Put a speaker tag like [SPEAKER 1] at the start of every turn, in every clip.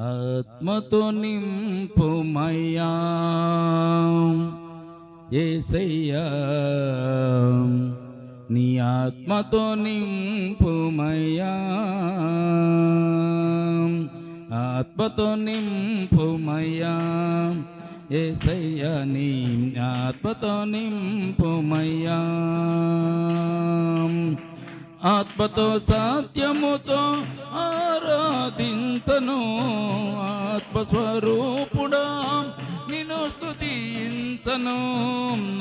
[SPEAKER 1] ఆత్మతో నింపుమయ్యా. ఏసయ్యా నీ ఆత్మతో నింపుమయ్యా. ఆత్మతో నింపుమయ్యా. ఏసయ్యా నీ ఆత్మతో నింపుమయ్యా. ఆత్మతో సత్యముతో ఆరాధింతను ఆత్మస్వరూపుడా నిన్ను స్థుతింతను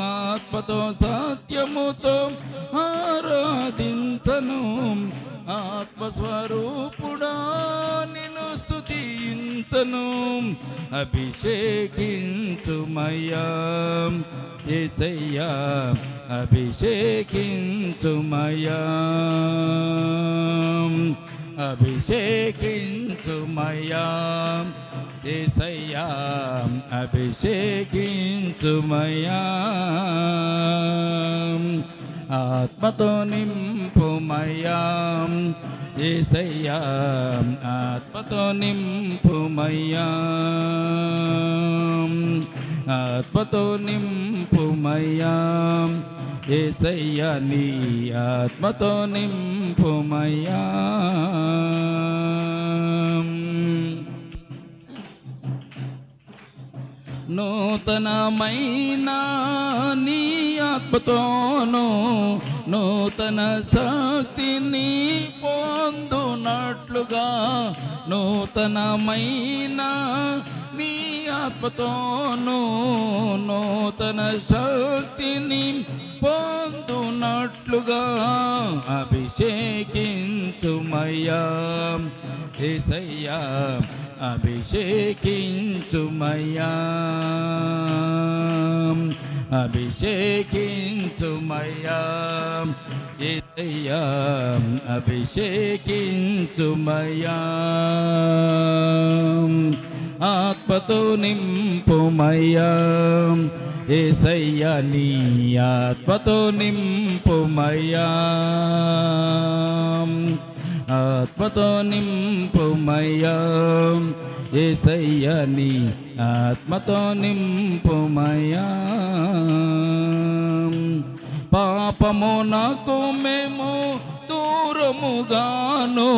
[SPEAKER 1] ఆత్మతో సత్యముతో ఆరాధింతను ఆత్మస్వరూపుడా నిన్ను స్థుతింతను అభిషేకించుమయ్యా ఏసయ్యా. అభిషేకించుమయ్యా అభిషేకించుమయ్యా ఏసయ్యా అభిషేకించుమయ్యా ఆత్మతో నింపుమయ్యా ఏసయ్యా ఆత్మతో నింపుమయ్యా ఆత్మతో నింపుమయ్యా ఏసయ్యా నీ ఆత్మతో నింపుమయ్యా. నూతనమైన నీ ఆత్మతోను నూతన శక్తిని పొందునట్లుగా నూతనమైన నీ ఆత్మతోను నూతన శక్తిని పొందునట్లుగా అభిషేకించుమయ్యా ఏసయ్యా అభిషేకించుమయ్యా అభిషేకించుమయ్యా ఏసయ్యా అభిషేకించుమయ్యా ఆత్మతో నింపుమయ్యా ఏసయ్యా నీ ఆత్మతో నింపుమయ్యా ఆత్మతో నింపుమయ్యా ఏసయ్యా నీ ఆత్మతో నింపుమయ్యా పాపము నాకు మేము దూరముగాను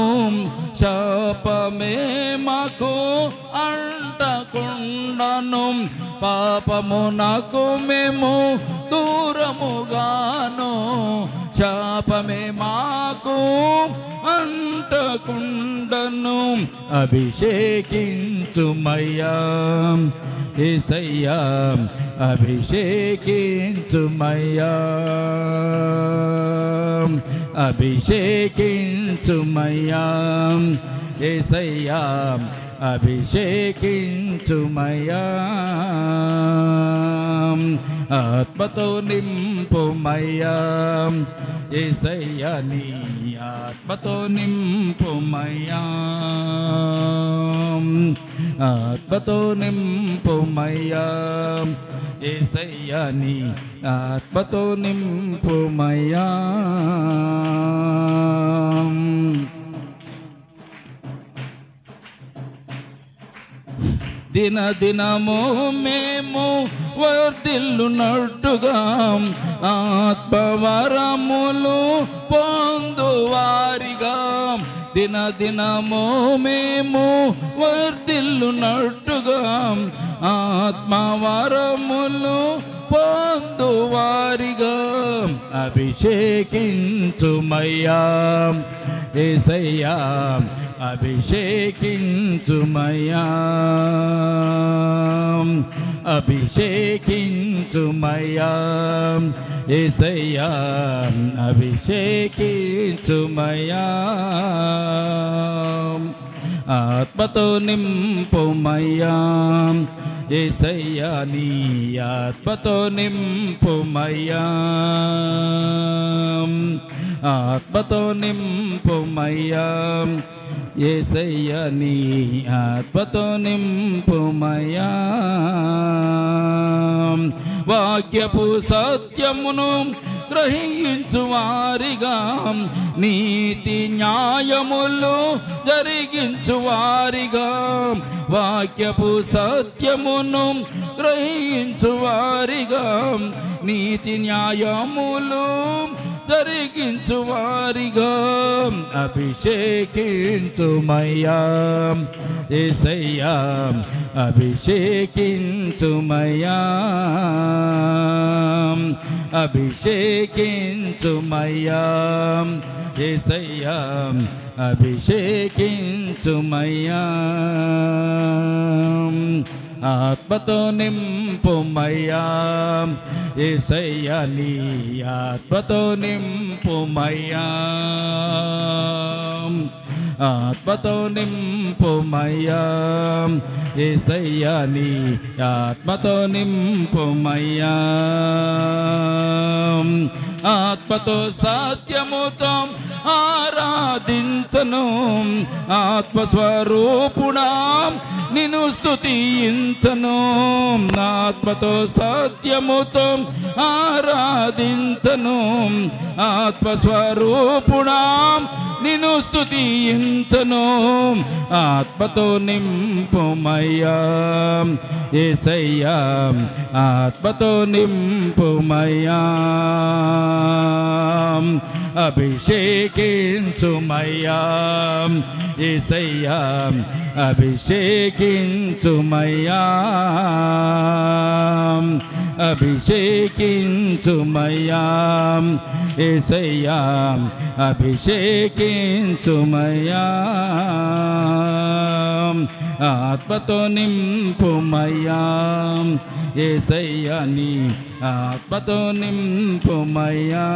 [SPEAKER 1] శాపమే మాకు అంటకుండను పాపము నాకు మేము దూరముగాను శాపమే మాకు అంటకుండను అభిషేకించుమయ్యా. ఏసయ్యా అభిషేకించుమయ్యా. అభిషేకించుమయ్యా. ఏసయ్యా అభిషేకించుమయ్యా. ఆత్మతో నింపుమయ్యా ఏసయ్యా నీ ఆత్మతో నింపుమయ్యా ఆత్మతో నింపుమయ్యా ఏసయ్యా నీ ఆత్మతో నింపుమయ్యా దిన దినము మేము వర్ధిల్లునట్టుగా. ఆత్మవరములు పొందువారిగా. దిన దినము మేము వర్ధిల్లునట్టుగా. ఆత్మవరములు పొందువారిగా అభిషేకించుమయ్యా ఏసయ్యా అభిషేకించుమయ్యా అభిషేకించుమయ్యా ఏసయ్యా అభిషేకించుమయ్యా ఆత్మతో నింపుమయ్యా ఏసయ్యా నీ ఆత్మతో నింపుమయ్యా ఆత్మతో నింపుమయ్యా ఏసయ్యా నీ ఆత్మతో నింపుమయ్యా వాక్యపు సత్యమును గ్రహించు వారిగా నీతి న్యాయములు జరిగించు వారిగా వాక్యపు సత్యమును గ్రహించు వారిగా నీతి న్యాయములు జరిగించు వారిగా. అభిషేకించుమయ్యా ఏసయ్యా అభిషేకించుమయ్యా అభిషేకించుమయ్యా ఏసయ్యా అభిషేకించుమయ్యా ఆత్మతో నిమ్మ నింపుమయ్యా ఏసయ్యా నీ ఆత్మతో నింపుమయ్యా ఆత్మతో నింపుమయ్యా ఏసయ్యా నీ ఆత్మతో నింపుమయ్యా ఆత్మతో సత్యముతో ఆరాధించను ఆత్మస్వరూపుడా నిన్ను స్తుతించను ఆత్మతో సత్యముతో ఆరాధించను ఆత్మస్వరూపుడా నిన్ను స్తుతించను ఆత్మతో నింపుమయ్యా ఏసయ్యా ఆత్మతో నింపుమయ్యా అభిషేకించుమయ్యా ఏసయ్యా అభిషేకించుమయ్యా అభిషేకించుమయ్యా ఏసయ్యా అభిషేకించుమయ్యా ఆత్మతో నింపుమయ్యా ఏసయ్యా నీ ఆత్మతో నింపుమయ్యా